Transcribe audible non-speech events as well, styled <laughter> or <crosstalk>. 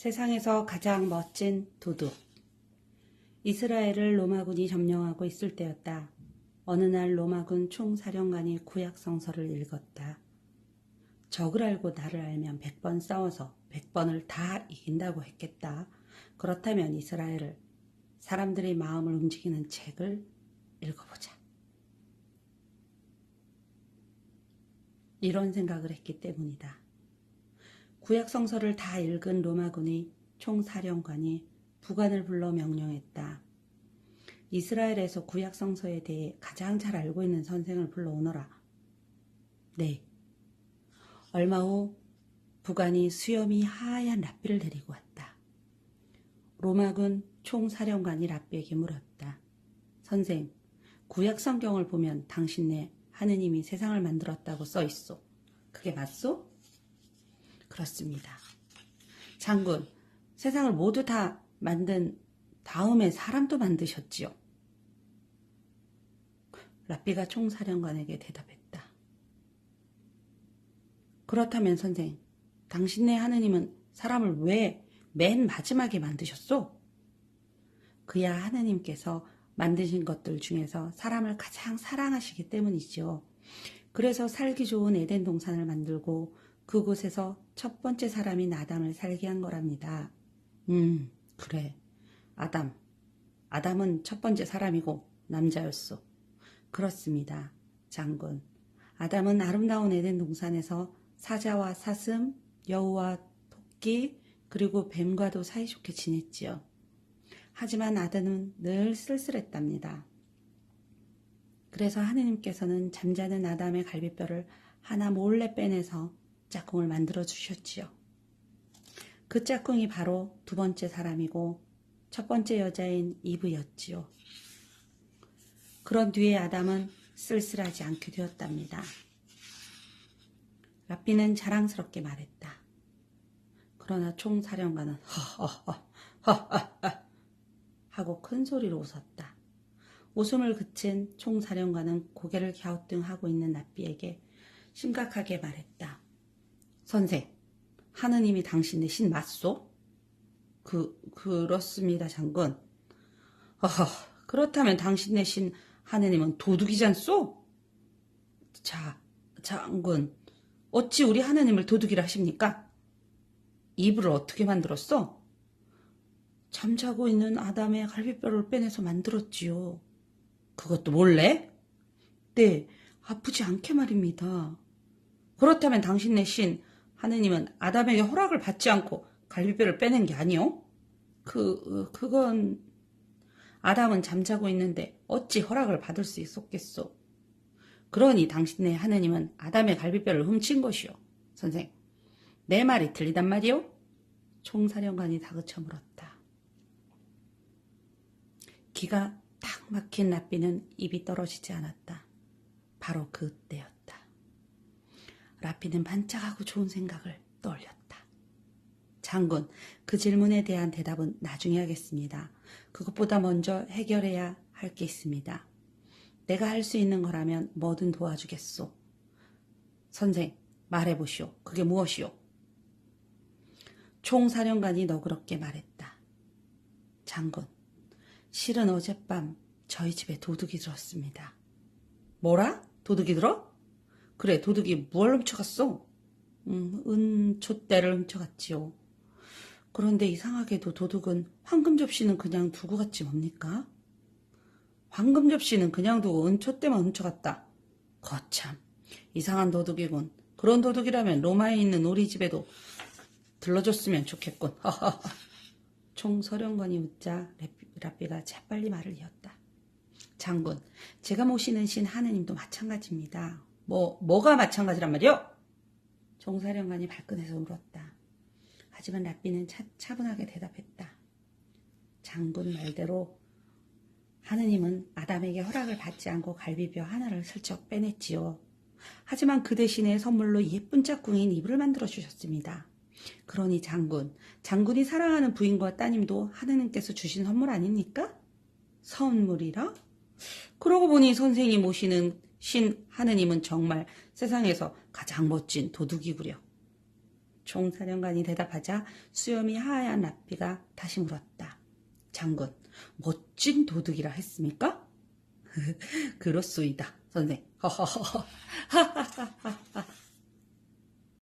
세상에서 가장 멋진 도둑. 이스라엘을 로마군이 점령하고 있을 때였다. 어느 날 로마군 총사령관이 구약 성서를 읽었다. 적을 알고 나를 알면 백번 싸워서 백 번을 다 이긴다고 했겠다. 그렇다면 이스라엘을 사람들의 마음을 움직이는 책을 읽어보자. 이런 생각을 했기 때문이다. 구약 성서를 다 읽은 로마군의 총사령관이 부관을 불러 명령했다. 이스라엘에서 구약 성서에 대해 가장 잘 알고 있는 선생을 불러오너라. 네. 얼마 후 부관이 수염이 하얀 랍비를 데리고 왔다. 로마군 총사령관이 랍비에게 물었다. 선생, 구약 성경을 보면 당신네 하느님이 세상을 만들었다고 써 있어. 그게 맞소? 그렇습니다. 장군, 세상을 모두 다 만든 다음에 사람도 만드셨지요. 랍비가 총사령관에게 대답했다. 그렇다면 선생, 당신네 하느님은 사람을 왜 맨 마지막에 만드셨소? 그야 하느님께서 만드신 것들 중에서 사람을 가장 사랑하시기 때문이지요. 그래서 살기 좋은 에덴 동산을 만들고 그곳에서 첫 번째 사람인 아담을 살게 한 거랍니다. 음, 그래. 아담. 아담은 첫 번째 사람이고 남자였소. 그렇습니다. 장군. 아담은 아름다운 에덴 동산에서 사자와 사슴, 여우와 토끼, 그리고 뱀과도 사이좋게 지냈지요. 하지만 아담은 늘 쓸쓸했답니다. 그래서 하느님께서는 잠자는 아담의 갈비뼈를 하나 몰래 빼내서 짝꿍을 만들어 주셨지요. 그 짝꿍이 바로 두 번째 사람이고 첫 번째 여자인 이브였지요. 그런 뒤에 아담은 쓸쓸하지 않게 되었답니다. 라삐는 자랑스럽게 말했다. 그러나 총사령관은 허허 허허허 <laughs> 하고 큰 소리로 웃었다. 웃음을 그친 총사령관은 고개를 갸우뚱 하고 있는 나삐에게 심각하게 말했다. 선생, 하느님이 당신의 신 맞소? 그, 그렇습니다, 장군. 허허, 그렇다면 당신의 신 하느님은 도둑이잖소? 자, 장군, 어찌 우리 하느님을 도둑이라 하십니까? 이불을 어떻게 만들었어? 잠자고 있는 아담의 갈비뼈를 빼내서 만들었지요. 그것도 몰래? 네, 아프지 않게 말입니다. 그렇다면 당신네 신 하느님은 아담에게 허락을 받지 않고 갈비뼈를 빼낸 게 아니요? 그, 그건 아담은 잠자고 있는데 어찌 허락을 받을 수 있었겠소? 그러니 당신네 하느님은 아담의 갈비뼈를 훔친 것이요. 선생, 내 말이 틀리단 말이요? 총사령관이 다그쳐 물었다. 기가 탁 막힌 라삐는 입이 떨어지지 않았다. 바로 그때였다. 라삐는 반짝하고 좋은 생각을 떠올렸다. 장군, 그 질문에 대한 대답은 나중에 하겠습니다. 그것보다 먼저 해결해야 할 게 있습니다. 내가 할 수 있는 거라면 뭐든 도와주겠소. 선생, 말해보시오. 그게 무엇이오? 총사령관이 너그럽게 말했다. 장군, 실은 어젯밤 저희 집에 도둑이 들었습니다. 뭐라? 도둑이 들어? 그래, 도둑이 무얼 훔쳐갔어? 음, 은촛대를 훔쳐갔지요. 그런데 이상하게도 도둑은 황금 접시는 그냥 두고 갔지 뭡니까? 황금 접시는 그냥 두고 은촛대만 훔쳐갔다. 거참, 이상한 도둑이군. 그런 도둑이라면 로마에 있는 우리 집에도 들러줬으면 좋겠군. 총서령관이 웃자 라삐가 재빨리 말을 이었다. 장군, 제가 모시는 신 하느님도 마찬가지입니다. 뭐, 뭐가 마찬가지란 말이요? 총사령관이 발끈해서 울었다. 하지만 라삐는 차, 차분하게 대답했다. 장군 말대로 하느님은 아담에게 허락을 받지 않고 갈비뼈 하나를 슬쩍 빼냈지요. 하지만 그 대신에 선물로 예쁜 짝꿍인 이불을 만들어 주셨습니다. 그러니 장군, 장군이 사랑하는 부인과 따님도 하느님께서 주신 선물 아닙니까? 선물이라? 그러고 보니 선생이 모시는 신 하느님은 정말 세상에서 가장 멋진 도둑이구려. 총사령관이 대답하자 수염이 하얀 라삐가 다시 물었다. 장군, 멋진 도둑이라 했습니까? <laughs> 그렇소이다, 선생. <laughs>